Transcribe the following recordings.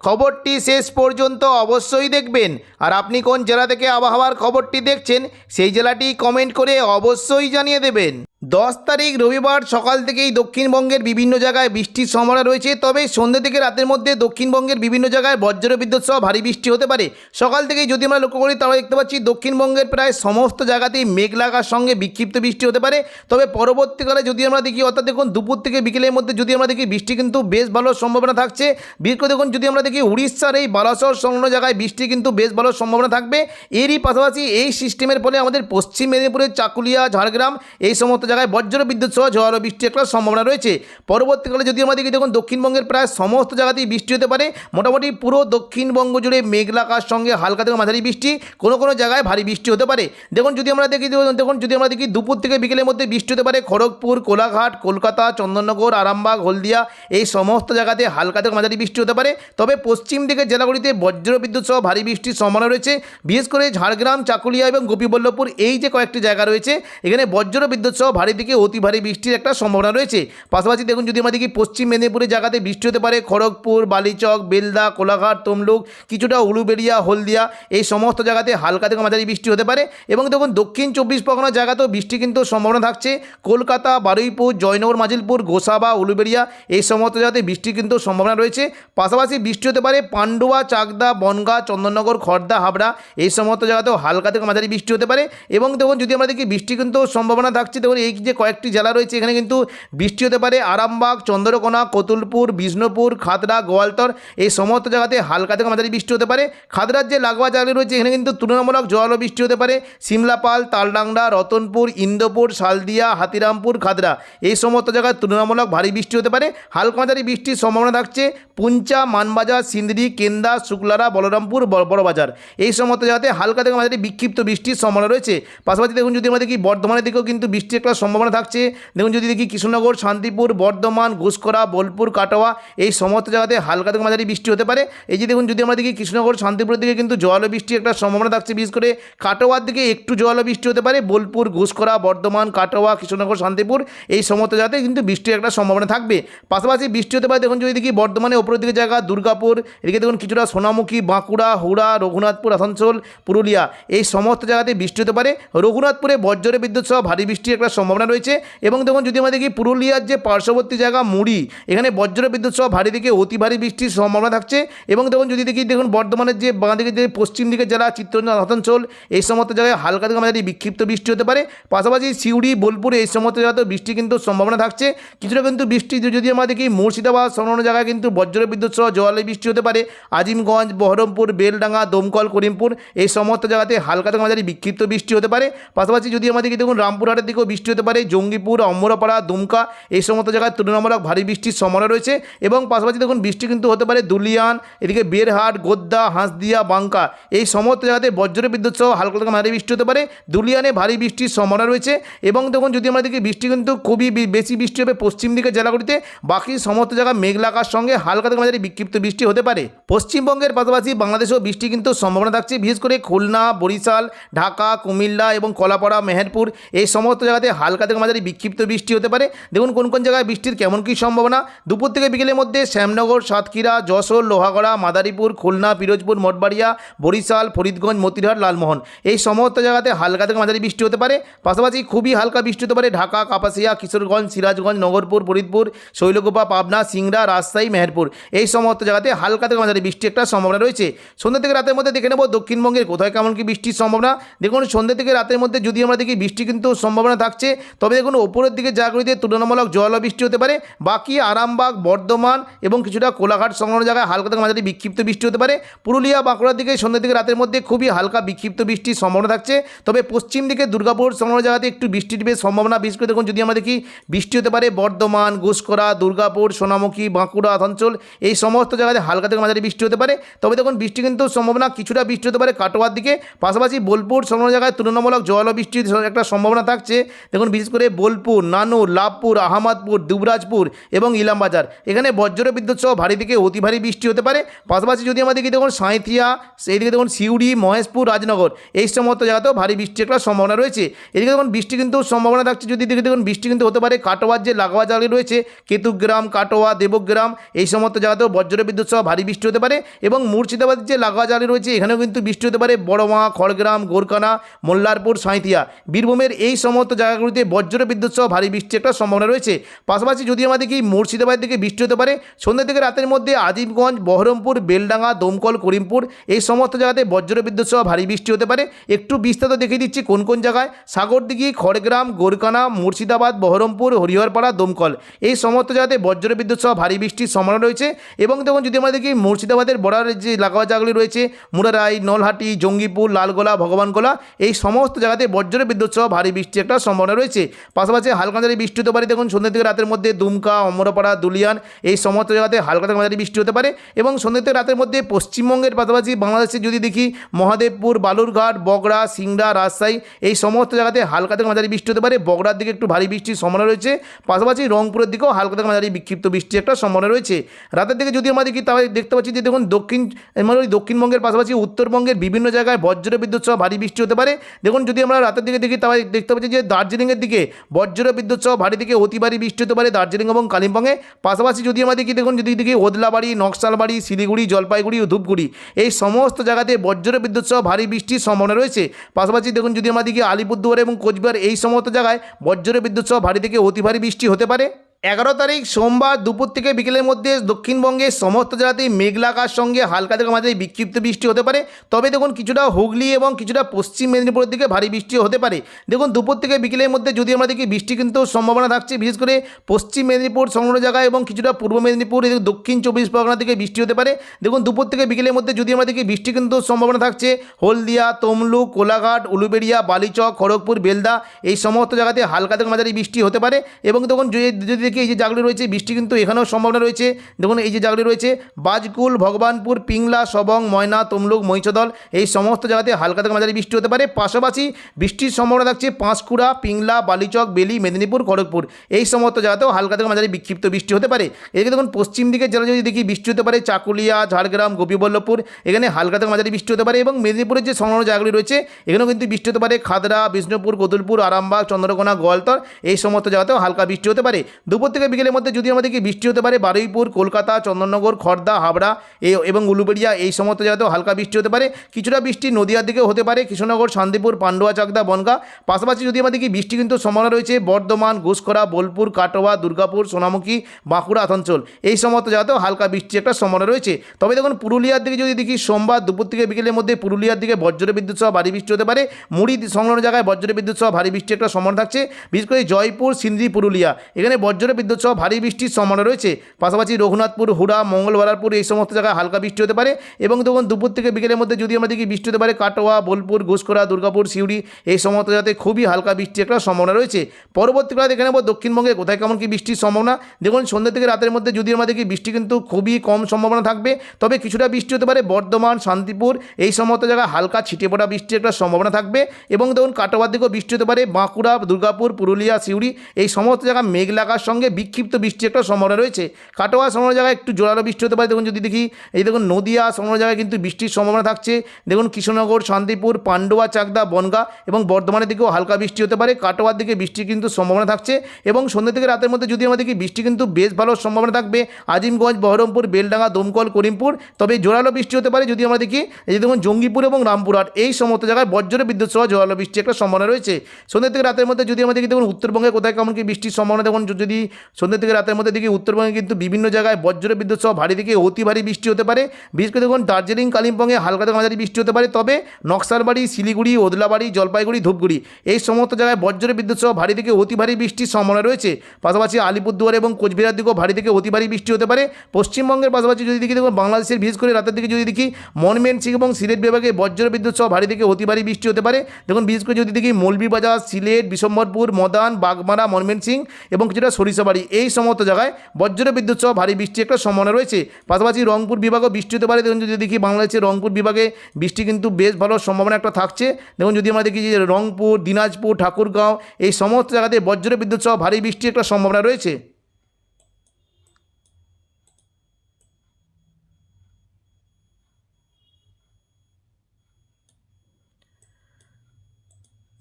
খবরটি শেষ পর্যন্ত অবশ্যই দেখবেন। আর আপনি কোন জেলা থেকে আবহাওয়ার খবরটি দেখছেন, সেই জেলাটি কমেন্ট করে অবশ্যই জানিয়ে দেবেন। দশ তারিখ রবিবার সকাল থেকেই দক্ষিণবঙ্গের বিভিন্ন জায়গায় বৃষ্টির সম্ভাবনা রয়েছে, তবে সন্ধ্যে থেকে রাতের মধ্যে দক্ষিণবঙ্গের বিভিন্ন জায়গায় বজ্র বিদ্যুৎ সহ ভারী বৃষ্টি হতে পারে। সকাল থেকেই যদি আমরা লক্ষ্য করি, তাহলে দেখতে পাচ্ছি দক্ষিণবঙ্গের প্রায় সমস্ত জায়গাতেই মেঘ লাগার সঙ্গে বিক্ষিপ্ত বৃষ্টি হতে পারে। তবে পরবর্তীকালে যদি আমরা দেখি, অর্থাৎ দেখুন দুপুর থেকে বিকেলের মধ্যে যদি আমরা দেখি, বৃষ্টি কিন্তু বেশ ভালো সম্ভাবনা থাকছে। বিশেষ করে দেখুন, যদি আমরা দেখি উড়িষ্যার এই বালাসর সংলগ্ন জায়গায় বৃষ্টি কিন্তু বেশ ভালো সম্ভাবনা থাকবে। এরই পাশাপাশি এই সিস্টেমের ফলে আমাদের পশ্চিম মেদিনীপুরের চাকুলিয়া, ঝাড়গ্রাম এই সমস্ত জায়গায় বজ্র বিদ্যুৎ সহ ঝড় বৃষ্টি একটা সম্ভাবনা রয়েছে। পরবর্তীকালে যদি দেখি, দেখুন দক্ষিণবঙ্গের প্রায় সমস্ত জায়গাতেই বৃষ্টি হতে পারে। মোটামুটি পুরো দক্ষিণবঙ্গ জুড়ে মেঘলাকার সঙ্গে হালকা থেকে মাঝারি বৃষ্টি, কোনো কোনো জায়গায় ভারী বৃষ্টি হতে পারে। দেখুন যদি আমরা দেখি দেখুন যদি আমরা দেখি, দুপুর থেকে বিকেলের মধ্যে বৃষ্টি হতে পারে খড়গপুর, কোলাঘাট, কলকাতা, চন্দননগর, আরামবাগ, হলদিয়া, এই সমস্ত জায়গাতে হালকা থেকে মাঝারি বৃষ্টি হতে পারে। তবে পশ্চিম দিকের জেলাগুলিতে বজ্র বিদ্যুৎ সহ ভারী বৃষ্টির সম্ভাবনা রয়েছে। বিশেষ করে ঝাড়গ্রাম, চাকুলিয়া এবং গোপীবল্লভপুর এই যে কয়েকটি জায়গা রয়েছে, এখানে বজ্র বিদ্যুৎ সহ ভারী থেকে অতি ভারী বৃষ্টির একটা সম্ভাবনা রয়েছে। পাশাপাশি দেখুন, যদি আমরা দেখি পশ্চিম মেদিনীপুরের জায়গাতে বৃষ্টি হতে পারে, খড়গপুর, বালিচক, বেলদা, কোলাঘাট, তমলুক, কিছুটা উলুবেড়িয়া, হলদিয়া, এই সমস্ত জায়গাতে হালকা থেকে মাঝারি বৃষ্টি হতে পারে। এবং দেখুন, দক্ষিণ চব্বিশ পরগনা জায়গাতেও বৃষ্টি কিন্তু সম্ভাবনা থাকছে। কলকাতা, বারুইপুর, জয়নগর, মাজিলপুর, গোসাবা, উলুবেড়িয়া, এই সমস্ত জায়গাতে বৃষ্টি কিন্তু সম্ভাবনা রয়েছে। পাশাপাশি বৃষ্টি হতে পারে পান্ডুয়া, চাকদা, বনগা, চন্দননগর খড়দা হাবড়া, এই সমস্ত জায়গাতেও হালকা থেকে মাঝারি বৃষ্টি হতে পারে। এবং দেখুন, যদি আমরা দেখি, বৃষ্টি কিন্তু সম্ভাবনা থাকছে। দেখুন, এই যে কয়েকটি জেলা রয়েছে, এখানে কিন্তু বৃষ্টি হতে পারে। আরামবাগ, চন্দ্রকোনা, কতুলপুর, বিষ্ণুপুর, খাতড়া, গোয়ালতর, এই সমস্ত জায়গাতে হালকা থেকে মাঝারি বৃষ্টি হতে পারে। খাতড়ার যে লাগোয়া জায়গা রয়েছে, এখানে কিন্তু তুলনামূলক জোয়ালো বৃষ্টি হতে পারে। সিমলাপাল, তালডাংরা, রতনপুর, ইন্দোপুর, শালদিয়া, হাতিরামপুর, খাতড়া, এই সমস্ত জায়গায় তুলনামূলক ভারী বৃষ্টি হতে পারে। হালকা মাঝারি বৃষ্টির সম্ভাবনা থাকছে। পুঞ্চা, মানবাজার সিন্দিরি, কেন্দা, শুক্লারা, বলরামপুর বড়বাজার এই সমস্ত জায়গাতে হালকা থেকে মাঝারি বিক্ষিপ্ত বৃষ্টির সম্ভাবনা রয়েছে। পাশাপাশি দেখুন যদি আমরা দেখি, বর্ধমানের দিকেও কিন্তু বৃষ্টির একটা সম্ভাবনা থাকছে। দেখুন যদি দেখি, কৃষ্ণনগর, শান্তিপুর, বর্ধমান, ঘুষকরা, বোলপুর, কাটোয়া, এই সমস্ত জায়গাতে হালকা থেকে মাঝারি বৃষ্টি হতে পারে। এই যে দেখুন যদি আমরা দেখি, কৃষ্ণনগর, শান্তিপুরের দিকে কিন্তু জোয়ালো বৃষ্টির একটা সম্ভাবনা থাকছে, বিশেষ করে কাটোয়ার দিকে একটু জোয়ালো বৃষ্টি হতে পারে। বোলপুর, ঘুষকরা, বর্ধমান, কাটোয়া, কৃষ্ণনগর, শান্তিপুর, এই সমস্ত জায়গাতে কিন্তু বৃষ্টির একটা সম্ভাবনা থাকবে। পাশাপাশি বৃষ্টি হতে পারে, দেখুন যদি দেখি বর্ধমানে ওপরের দিকে জায়গা, দুর্গাপুর এদিকে দেখুন কিছুটা সোনামুখী, বাঁকুড়া হুড়া রঘুনাথপুর, আসানসোল, পুরুলিয়া। এই সমস্ত জায়গাতে বৃষ্টি হতে পারে। রঘুনাথপুরে বজ্রে বিদ্যুৎ সহ ভারী বৃষ্টির একটা সম্ভাবনা রয়েছে। এবং দেখুন যদি আমরা দেখি পুরুলিয়ার যে পার্শ্ববর্তী জায়গা মুড়ি, এখানে বজ্র বিদ্যুৎ সহ ভারী দিকে অতি ভারী বৃষ্টির সম্ভাবনা থাকছে। এবং দেখুন যদি দেখি দেখুন বর্ধমানের যে বাঁ দিকে যে পশ্চিম দিকে জেলা চিত্তরঞ্জন আসানসোল, এই সমস্ত জায়গায় হালকা থেকে আমাদের বিক্ষিপ্ত বৃষ্টি হতে পারে। পাশাপাশি সিউড়ি, বোলপুর এই সমস্ত জায়গাতেও বৃষ্টি কিন্তু সম্ভাবনা থাকছে। কিছুটা কিন্তু বৃষ্টি যদি আমরা দেখি মুর্শিদাবাদ, সংলগ্ন জায়গায় কিন্তু বজ্র বিদ্যুৎ সহ জোয়ালে হতে পারে। আজিমগঞ্জ, বহরমপুর, বেলডাঙ্গা, দমকল, করিমপুর এই সমস্ত জায়গাতে হালকা থেকে মাঝারি বিক্ষিপ্ত বৃষ্টি হতে পারে। পাশাপাশি যদি দেখি দেখুন, রামপুরহাটের দিকেও বৃষ্টি হতে পারে। জঙ্গিপুর অম্বরপাড়া দুমকা এই সমস্ত জায়গায় তুলনামূলক ভারী বৃষ্টির সম্ভাবনা রয়েছে এবং পাশাপাশি দেখুন, বৃষ্টি কিন্তু হতে পারে দুলিয়ান, এদিকে বেরহাট গোদ্দা হাঁসদিয়া বাঙ্কা এই সমস্ত জায়গাতে বজ্র বিদ্যুৎ সহ হালকা থেকে ভারী বৃষ্টি হতে পারে। দুলিয়ানে ভারী বৃষ্টির সম্ভাবনা রয়েছে এবং দেখুন, যদি দেখি বৃষ্টি কিন্তু খুবই বেশি বৃষ্টি হবে পশ্চিম দিকের জেলাগুলিতে, বাকি সমস্ত জায়গায় মেঘলাকার সঙ্গে হালকা থেকে মাঝারি বিক্ষিপ্ত বৃষ্টি হতে পারে। পশ্চিমবঙ্গের পাশাপাশি বাংলাদেশেও বৃষ্টি কিন্তু সম্ভাবনা থাকছে, বিশেষ করে খুলনা, বরিশাল, ঢাকা, কুমিল্লা এবং কলাপাড়া, মেহেরপুর। এই সমস্ত জায়গাতে হালকা থেকে মাঝারি বিক্ষিপ্ত বৃষ্টি হতে পারে। দেখুন কোন কোন জায়গায় বৃষ্টির কেমন কী সম্ভাবনা। দুপুর থেকে বিকেলের মধ্যে শ্যামনগর, সাতক্ষীরা, যশোর, লোহাগড়া, মাদারীপুর, খুলনা, পিরোজপুর, মঠবাড়িয়া, বরিশাল, ফরিদগঞ্জ, মতিরহাট, লালমোহন। এই সমস্ত জায়গাতে হালকা থেকে মাঝারি বৃষ্টি হতে পারে। পাশাপাশি খুবই হালকা বৃষ্টি হতে পারে ঢাকা, কাপাসিয়া, কিশোরগঞ্জ, সিরাজগঞ্জ, নগরপুর, ফরিদপুর, শৈলকুপা, পাবনা, সিংড়া, রাজশাহী, মেহেরপুর। এই সমস্ত জায়গাতে হালকা থেকে মাঝারি বৃষ্টি একটা সম্ভাবনা রয়েছে। সন্ধ্যা থেকে রাতের মধ্যে দেখে নেব দক্ষিণবঙ্গের কোথায় কেমন কি বৃষ্টির সম্ভাবনা। দেখুন, সন্ধ্যা থেকে রাতের মধ্যে যদি আমরা দেখি বৃষ্টি কিন্তু সম্ভাবনা থাকছে, তবে দেখুন, ওপরের দিকে জায়গাগুলিতে তুলনামূলক জল বৃষ্টি হতে পারে। বাকি আরামবাগ, বর্ধমান এবং কিছুটা কোলাঘাট সংলগ্ন জায়গায় হালকা থেকে মাঝারি বিক্ষিপ্ত বৃষ্টি হতে পারে। পুরুলিয়া, বাঁকুড়ার দিকে সন্ধ্যা থেকে রাতের মধ্যে খুবই হালকা বিক্ষিপ্ত বৃষ্টির সম্ভাবনা থাকছে। তবে পশ্চিম দিকে দুর্গাপুর সংলগ্ন জায়গাতে একটু বৃষ্টির বেশ সম্ভাবনা। বিশেষ করে দেখুন, যদি আমরা দেখি বৃষ্টি হতে পারে বর্ধমান ঘুষকরা দুর্গাপুর, সোনামুখী, বাঁকুড়া অঞ্চল এই সমস্ত জায়গাতে হালকা থেকে মাঝারি বৃষ্টি হতে পারে। তবে দেখুন, বৃষ্টি কিন্তু সম্ভাবনা কিছুটা বৃষ্টি হতে পারে কাটোয়ার দিকে। পাশাপাশি বোলপুর সংলগ্ন জায়গায় তুলনামূলক জল বৃষ্টির একটা সম্ভাবনা থাকছে। দেখুন, বিশেষ করে বোলপুর, নানুর লাভপুর আহমদপুর, দুবরাজপুর এবং ইলামবাজার। এখানে বজ্র বিদ্যুৎ সহ ভারী থেকে অতি ভারী বৃষ্টি হতে পারে। পাশাপাশি যদি আমরা দেখি দেখুন, সাঁইথিয়া সেইদিকে দেখুন, সিউড়ি, মহেশপুর, রাজনগর, এই সমস্ত জায়গাতেও ভারী বৃষ্টির একটা সম্ভাবনা রয়েছে। এদিকে দেখুন, বৃষ্টি কিন্তু সম্ভাবনা থাকছে। যদি দেখি দেখুন, বৃষ্টি কিন্তু হতে পারে কাটোয়ার যে লাগোয়া জায়গায় রয়েছে, কেতুগ্রাম, কাটোয়া, দেবগ্রাম, এই সমস্ত জায়গাতেও বজ্র বিদ্যুৎ সহ ভারী বৃষ্টি হতে পারে এবং মুর্শিদাবাদের যে জায়গায় রয়েছে, এখানেও কিন্তু বৃষ্টি হতে পারে। বড়মা, খড়গ্রাম গোরকানা মোল্লারপুর, সাঁইথিয়া। বীরভূমের এই সমস্ত জায়গাগুলিতে বজ্র বিদ্যুৎ সহ ভারী বৃষ্টির একটা সম্ভাবনা রয়েছে। পাশাপাশি যদি আমাদের দেখি মুর্শিদাবাদ থেকে বৃষ্টি হতে পারে, সন্ধ্যা থেকে রাতের মধ্যে আজিমগঞ্জ বহরমপুর, বেলডাঙ্গা, দমকল, করিমপুর এই সমস্ত জায়গাতে বজ্র বিদ্যুৎ সহ ভারী বৃষ্টি হতে পারে। একটু বিস্তারিত দেখিয়ে দিচ্ছি কোন কোন জায়গায়। সাগরদিঘি, খড়গ্রাম গোরকানা মুর্শিদাবাদ, বহরমপুর, হরিহরপাড়া, দমকল। এই সমস্ত জায়গাতে বজ্র বিদ্যুৎ সহ ভারী বৃষ্টির সম্ভাবনা রয়েছে এবং দেখুন যদি দেখি মুর্শিদাবাদের বর্ডার যে জায়গাগুলি রয়েছে, মুরারাই, নলহাটি, জঙ্গিপুর, লালগোলা, ভগবানগোলা, এই সমস্ত জায়গাতে বজ্র বিদ্যুৎ সহ ভারী বৃষ্টির একটা সম্ভাবনা রয়েছে। পাশাপাশি হালকা মাঝারি বৃষ্টি হতে পারে, দেখুন, সন্ধ্যা থেকে রাতের মধ্যে দুমকা, অমরপাড়া, দুলিয়ান, এই সমস্ত জায়গাতে হালকা থেকে মাঝারি বৃষ্টি হতে পারে এবং সন্ধ্যা থেকে রাতের মধ্যে পশ্চিমবঙ্গের পাশাপাশি বাংলাদেশে যদি দেখি, মহাদেবপুর, বালুরঘাট, বগড়া, সিংড়া, রাজশাহী, এই সমস্ত জায়গাতে হালকা থেকে মাঝারি বৃষ্টি হতে পারে, বগড়ার দিকে একটু ভারী বৃষ্টির সম্ভাবনা রয়েছে। পাশাপাশি রংপুরের দিকেও হালকা থেকে মাঝারি বিক্ষিপ্ত বৃষ্টির একটা সম্ভাবনা রয়েছে। রাতের দিকে যদি আমাদের দেখি তাহলে দেখতে পাচ্ছি যে দেখুন দক্ষিণ মানে ওই দক্ষিণবঙ্গের পাশাপাশি উত্তরবঙ্গের বিভিন্ন জায়গায় বজ্র বিদ্যুৎ সহ ভারী বৃষ্টি হতে পারে। দেখুন যদি আমরা রাতের দিকে দেখি তাহলে দেখতে পাচ্ছি যে দার্জিলিংয়ের দিকে বজ্র বিদ্যুৎ সহ ভারী থেকে অতি ভারী বৃষ্টি হতে পারে দার্জিলিং এবং কালিম্পংয়ে। পাশাপাশি যদি আমরা দেখি, দেখুন যদি দেখি ওদলাবাড়ি, নকশালবাড়ি, শিলিগুড়ি, জলপাইগুড়ি ও ধূপগুড়ি এই সমস্ত জায়গাতে বজ্র বিদ্যুৎ সহ ভারী বৃষ্টির সম্ভাবনা রয়েছে। পাশাপাশি দেখুন যদি আমরা দেখি আলিপুরদুয়ার এবং কোচবিহার, এই সমস্ত জায়গায় বজ্র বিদ্যুৎ সহ ভারী থেকে অতি ভারী বৃষ্টি হতে পারে। এগারো তারিখ সোমবার দুপুর থেকে বিকেলের মধ্যে দক্ষিণবঙ্গের সমস্ত জেলাতেই মেঘলাকার সঙ্গে হালকা থেকে মাঝে বিক্ষিপ্ত বৃষ্টি হতে পারে। তবে দেখুন, কিছুটা হুগলি এবং কিছুটা পশ্চিম মেদিনীপুরের দিকে ভারী বৃষ্টি হতে পারে। দেখুন, দুপুর থেকে বিকেলের মধ্যে যদি আমরা দেখি, বৃষ্টি কিন্তু সম্ভাবনা থাকছে, বিশেষ করে পশ্চিম মেদিনীপুর সংলগ্ন জায়গায় এবং কিছুটা পূর্ব মেদিনীপুর দক্ষিণ চব্বিশ পরগনা থেকে বৃষ্টি হতে পারে। দেখুন, দুপুর থেকে বিকেলের মধ্যে যদি আমরা দেখি, বৃষ্টি কিন্তু সম্ভাবনা থাকছে। হলদিয়া, তমলুক, কোলাঘাট, উলুবেড়িয়া, বালিচক, খড়গপুর, বেলদা, এই সমস্ত জায়গাতে হালকা থেকে মাঝারি বৃষ্টি হতে পারে। এবং দেখুন, যদি দেখি এই যে জায়গাগুলি রয়েছে, বৃষ্টি কিন্তু এখানেও সম্ভাবনা রয়েছে। দেখুন, এই যে জায়গাগুলি রয়েছে, বাজকুল, ভগবানপুর, পিংলা, সবং, ময়না, তমলুক, মহিষদল, এই সমস্ত জায়গাতে হালকা থেকে মাঝারি বৃষ্টি হতে পারে। পাশাপাশি বৃষ্টির সম্ভাবনা থাকছে পাঁশকুড়া, পিংলা, বালিচক, বেলি, মেদিনীপুর, খড়গপুর। এই সমস্ত জায়গাতেও হালকা থেকে মাঝারি বিক্ষিপ্ত বৃষ্টি হতে পারে। এদিকে দেখুন, পশ্চিম দিকের জেলা যদি দেখি, বৃষ্টি হতে পারে চাকুলিয়া, ঝাড়গ্রাম, গোপীবল্লভপুর, এখানে হালকা থেকে মাঝারি বৃষ্টি হতে পারে এবং মেদিনীপুরের যে সংলগ্ন জায়গাগুলি রয়েছে, এখানেও কিন্তু বৃষ্টি হতে পারে। খাদরা, বিষ্ণুপুর কতুলপুর আরামবাগ, চন্দ্রকোনা, গোয়ালতর, এই সমস্ত জায়গাতেও হালকা বৃষ্টি হতে পারে। দুপুর থেকে বিকেলের মধ্যে যদি আমাদের কি বৃষ্টি হতে পারে, বারুইপুর, কলকাতা, চন্দননগর খড়দা হাবড়া এই এবং উলুবেড়িয়া এই সমস্ত জায়গাতেও হালকা বৃষ্টি হতে পারে। কিছুটা বৃষ্টি নদীয়ার দিকেও হতে পারে, কৃষ্ণনগর, শান্তিপুর, পান্ডুয়া, চাকদা, বনগা। পাশাপাশি যদি আমাদের কি বৃষ্টি কিন্তু সম্ভাবনা রয়েছে, বর্ধমান, ঘুষখরা, বোলপুর, কাটোয়া, দুর্গাপুর, সোনামুখী, বাঁকুড়া, আসানসোল, এই সমস্ত জায়গাতেও হালকা বৃষ্টি একটা সম্ভাবনা রয়েছে। তবে দেখুন, পুরুলিয়ার দিকে যদি দেখি, সোমবার দুপুর থেকে বিকেলের মধ্যে পুরুলিয়ার দিকে বজ্র বিদ্যুৎ সহ ভারী বৃষ্টি হতে পারে। মুড়ি সংলগ্ন জায়গায় বজ্র বিদ্যুৎ সহ ভারী বৃষ্টি একটা সম্ভাবনা থাকছে। বিশেষ করে জয়পুর সিন্দ্রি পুরুলিয়া, এখানে বজ্র বিদ্যুৎ সহ ভারী বৃষ্টির সম্ভাবনা রয়েছে। পাশাপাশি রঘুনাথপুর, হুড়া, মঙ্গলবারারপুর এই সমস্ত জায়গায় হালকা বৃষ্টি হতে পারে এবং দেখুন দুপুর থেকে বিকেলের মধ্যে যদি আমরা দেখি বৃষ্টি হতে পারে কাটোয়া, বোলপুর ঘুষকরা দুর্গাপুর, সিউড়ি এই সমস্ত জায়গাতে খুবই হালকা বৃষ্টি একটা সম্ভাবনা রয়েছে। পরবর্তীকালে দেখে নেব দক্ষিণবঙ্গে কোথায় কেমন কি বৃষ্টির সম্ভাবনা। দেখুন সন্ধ্যা থেকে রাতের মধ্যে যদি আমরা দেখি বৃষ্টি কিন্তু খুবই কম সম্ভাবনা থাকবে। তবে কিছুটা বৃষ্টি হতে পারে বর্ধমান, শান্তিপুর এই সমস্ত জায়গায় হালকা ছিটে পড়া বৃষ্টির একটা সম্ভাবনা থাকবে। এবং দেখুন কাটোয়ার দিকেও বৃষ্টি হতে পারে বাঁকুড়া, দুর্গাপুর, পুরুলিয়া, সিউড়ি এই সমস্ত জায়গায় মেঘ লাগার বিক্ষিপ্ত বৃষ্টির একটা সম্ভাবনা রয়েছে। কাটোয়া সময় জায়গায় একটু জোরালো বৃষ্টি হতে পারে। দেখুন যদি দেখি, এই দেখুন নদিয়া সময় জায়গায় কিন্তু বৃষ্টির সম্ভাবনা থাকছে। দেখুন কৃষ্ণনগর শান্তিপুর, পান্ডুয়া, চাকদা, বনগা এবং বর্ধমানের দিকেও হালকা বৃষ্টি হতে পারে। কাটোয়ার দিকে বৃষ্টি কিন্তু সম্ভাবনা থাকছে এবং সন্ধ্যা থেকে রাতের মধ্যে যদি আমরা দেখি, বৃষ্টি কিন্তু বেশ ভালো সম্ভাবনা থাকবে। আজিমগঞ্জ, বহরমপুর, বেলডাঙ্গা, দমকল, করিমপুর, তবে জোরালো বৃষ্টি হতে পারে যদি আমরা দেখি, এই দেখুন জঙ্গিপুর এবং রামপুরহাট, এই সমস্ত জায়গায় বজ্র বিদ্যুৎ সহ জোরালো বৃষ্টি একটা সম্ভাবনা রয়েছে। সন্ধ্যা থেকে রাতের মধ্যে যদি আমরা দেখি, দেখুন উত্তরবঙ্গে কোথায় কেমন কি বৃষ্টির সম্ভাবনা, দেখুন যদি সন্ধ্যে থেকে রাতের মধ্যে দেখি উত্তরবঙ্গে কিন্তু বিভিন্ন জায়গায় বজ্র বিদ্যুৎ সহ ভারী থেকে অতি ভারী বৃষ্টি হতে পারে। বিশেষ করে দেখুন, দার্জিলিং, কালিম্পংয়ে হালকা থেকে মাঝারি বৃষ্টি হতে পারে। তবে নকশালবাড়ি, শিলিগুড়ি, ওদলাবাড়ি, জলপাইগুড়ি, ধূপগুড়ি এই সমস্ত জায়গায় বজ্র বিদ্যুৎ সহ ভারী থেকে অতি ভারী বৃষ্টির সম্ভাবনা রয়েছে। পাশাপাশি আলিপুরদুয়ার এবং কোচবিহার দিকেও ভারী থেকে অতি ভারী বৃষ্টি হতে পারে। পশ্চিমবঙ্গের পাশাপাশি যদি দেখি, দেখুন, বাংলাদেশের বিশেষ করে রাতের দিকে যদি দেখি মনমেনসিং এবং সিলেট বিভাগে বজ্র বিদ্যুৎ সহ ভারী থেকে অতি ভারী বৃষ্টি হতে পারে। দেখুন, বিশেষ করে যদি দেখি, মৌলভীবাজার, সিলেট, বিশম্বরপুর, মদান, বাগমারা মনমেনসিং এবং কিছুটা সরিষাবাড়ি এই সমস্ত জায়গায় বজ্র বিদ্যুৎ সহ ভারী বৃষ্টি একটা সম্ভাবনা রয়েছে। পাশাপাশি রংপুর বিভাগও বৃষ্টি হতে পারে। দেখুন, যদি দেখি বাংলাদেশের রংপুর বিভাগে বৃষ্টি কিন্তু বেশ ভালো সম্ভাবনা একটা থাকছে। দেখুন, যদি আমরা দেখি যে রংপুর, দিনাজপুর, ঠাকুরগাঁও এই সমস্ত জায়গাতে বজ্র বিদ্যুৎ সহ ভারী বৃষ্টির একটা সম্ভাবনা রয়েছে।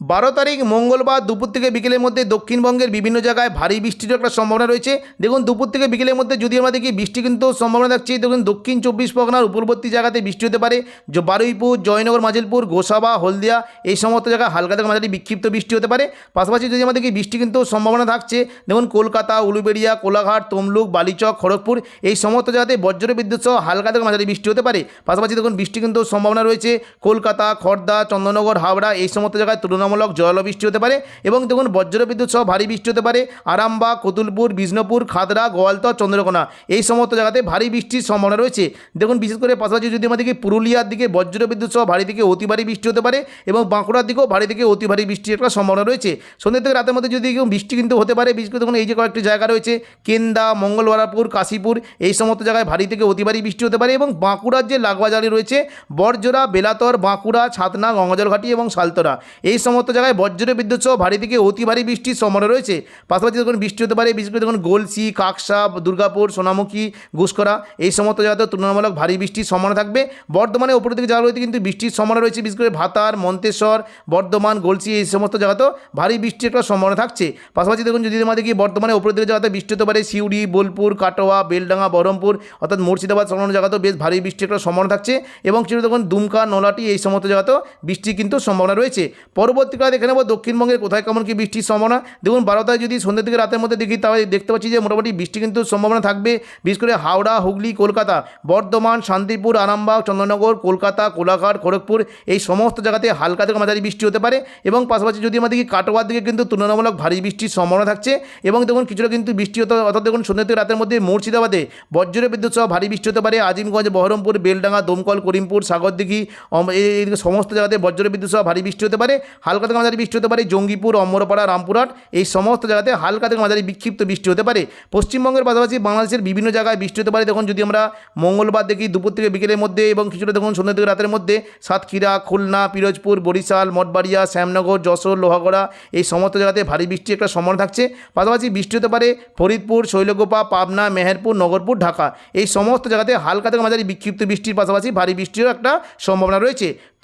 বারো তারিখ মঙ্গলবার দুপুর থেকে বিকেলের মধ্যে দক্ষিণবঙ্গের বিভিন্ন জায়গায় ভারী বৃষ্টির একটা সম্ভাবনা রয়েছে। দেখুন, দুপুর থেকে বিকেলের মধ্যে যদি আমরা দেখি, বৃষ্টি কিন্তু সম্ভাবনা থাকছে। দেখুন, দক্ষিণ চব্বিশ পরগনার উপরবর্তী জায়গাতে বৃষ্টি হতে পারে। বারুইপুর, জয়নগর, মাজিলপুর, গোসাবা, হলদিয়া এই সমস্ত জায়গায় হালকা থেকে মাঝারি বিক্ষিপ্ত বৃষ্টি হতে পারে। পাশাপাশি যদি আমরা দেখি, বৃষ্টি কিন্তু সম্ভাবনা থাকছে। দেখুন, কলকাতা, উলুবেড়িয়া, কোলাঘাট, তমলুক, বালিচক, খড়গপুর এই সমস্ত জায়গাতে বজ্র বিদ্যুৎ সহ হালকা থেকে মাঝারি বৃষ্টি হতে পারে। পাশাপাশি দেখুন, বৃষ্টি কিন্তু সম্ভাবনা রয়েছে। কলকাতা খড়দা চন্দননগর হাওড়া এই সমস্ত জায়গায় তুলনামূলক জল বৃষ্টি হতে পারে এবং দেখুন বজ্র বিদ্যুৎ সহ ভারী বৃষ্টি হতে পারে। আরামবাগ, কতুলপুর, বিষ্ণুপুর, খাদরা, গোয়ালতর, চন্দ্রকোনা এই সমস্ত জায়গাতে ভারী বৃষ্টির সম্ভাবনা রয়েছে। দেখুন বিশেষ করে পাশাপাশি যদি আমাদেরকে পুরুলিয়ার দিকে বজ্র বিদ্যুৎ সহ ভারী থেকে অতি ভারী বৃষ্টি হতে পারে এবং বাঁকুড়ার দিকেও ভারী থেকে অতি ভারী বৃষ্টির একটা সম্ভাবনা রয়েছে। সন্ধ্যে থেকে রাতের মধ্যে যদি বৃষ্টি কিন্তু হতে পারে, বিশেষ করে দেখুন এই যে কয়েকটি জায়গা রয়েছে, কেন্দা, মঙ্গলবারাপুর, কাশীপুর, এই সমস্ত জায়গায় ভারী থেকে অতি ভারী বৃষ্টি হতে পারে এবং বাঁকুড়ার যে লাগবাজারি রয়েছে বরজোড়া বেলাতর, বাঁকুড়া, ছাতনা, গঙ্গাজলঘাটি এবং সালতরা এই সমস্ত জায়গায় বজ্র বিদ্যুৎ সহ ভারী থেকে অতি ভারী বৃষ্টির সম্ভাবনা রয়েছে। পাশাপাশি দেখুন, বৃষ্টি হতে পারে, বিশেষ করে দেখুন, গোলসি কাকসা দুর্গাপুর, সোনামুখী ঘুষকরা এই সমস্ত জায়গাতে তুলনামূলক ভারী বৃষ্টির সম্ভাবনা থাকবে। বর্ধমানে উপর থেকে যাওয়া রয়েছে কিন্তু বৃষ্টির সম্ভাবনা রয়েছে, বিশেষ করে ভাতার, মন্তেশ্বর, বর্ধমান, গলসি, এই সমস্ত জায়গাতেও ভারী বৃষ্টির একটা সম্ভাবনা থাকছে। পাশাপাশি দেখুন, যদি আমাদের কি বর্ধমানে উপর দিকে জায়গাতে বৃষ্টি হতে পারে, সিউড়ি, বোলপুর, কাটোয়া, বেলডাঙ্গা, বহরমপুর, অর্থাৎ মুর্শিদাবাদ সংলগ্ন জায়গাতেও বেশ ভারী বৃষ্টির একটা সম্ভাবনা থাকছে। এবং কিছু দেখুন, দুমকা, নলাটি, এই সমস্ত জায়গাতেও বৃষ্টি কিন্তু সম্ভাবনা রয়েছে। পরবর্তীকালে দেখে নেব দক্ষিণবঙ্গের কোথায় কেমন কি বৃষ্টির সম্ভাবনা? দেখুন বারোটায় যদি সন্ধ্যে থেকে রাতের মধ্যে দেখি, তাহলে দেখতে পাচ্ছি যে মোটামুটি বৃষ্টি কিন্তু সম্ভাবনা থাকবে। বিশেষ করে হাওড়া, হুগলি, কলকাতা, বর্ধমান, শান্তিপুর, আরামবাগ, চন্দ্রনগর, কলকাতা, কোলাঘাট, খড়গপুর, এই সমস্ত জায়গাতে হালকা থেকে মাঝারি বৃষ্টি হতে পারে। এবং পাশাপাশি যদি আমাদের কাটোয়ার দিকে কিন্তু তুলনামূলক ভারী বৃষ্টির সম্ভাবনা থাকছে। এবং দেখুন, কিছুটা কিন্তু বৃষ্টি হতে অর্থাৎ দেখুন, সন্ধ্যে থেকে রাতের মধ্যে মুর্শিদাবাদে বজ্র বিদ্যুৎ সহ ভারী বৃষ্টি হতে পারে। আজিমগঞ্জ, বহরমপুর, বেলডাঙ্গা, দমকল, করিমপুর, সাগরদিঘি এই সমস্ত জায়গাতে বজ্র বিদ্যুৎ সহ ভারী বৃষ্টি হতে পারে। হালকা থেকে মাঝারি বৃষ্টি হতে পারে, জঙ্গিপুর, অমরপাড়া, রামপুরহাট, এই সমস্ত জায়গাতে হালকা থেকে মাঝারি বিক্ষিপ্ত বৃষ্টি হতে পারে। পশ্চিমবঙ্গের পাশাপাশি বাংলাদেশের বিভিন্ন জায়গায় বৃষ্টি হতে পারে। দেখুন, যদি আমরা মঙ্গলবার দেখি, দুপুর থেকে বিকেলের মধ্যে এবং কিছুটা দেখুন, সন্ধ্যা থেকে রাতের মধ্যে সাতক্ষীরা, খুলনা, পিরোজপুর, বরিশাল, মঠবাড়িয়া, শ্যামনগর, যশোর, লোহাগড়া, এই সমস্ত জায়গাতে ভারী বৃষ্টি একটা সম্ভাবনা থাকছে। পাশাপাশি বৃষ্টি হতে পারে ফরিদপুর, শৈলগোপা, পাবনা, মেহেরপুর, নগরপুর, ঢাকা। এই সমস্ত জায়গাতে হালকা থেকে মাঝারি বিক্ষিপ্ত বৃষ্টির পাশাপাশি ভারী বৃষ্টিরও একটা সম্ভাবনা রয়েছে।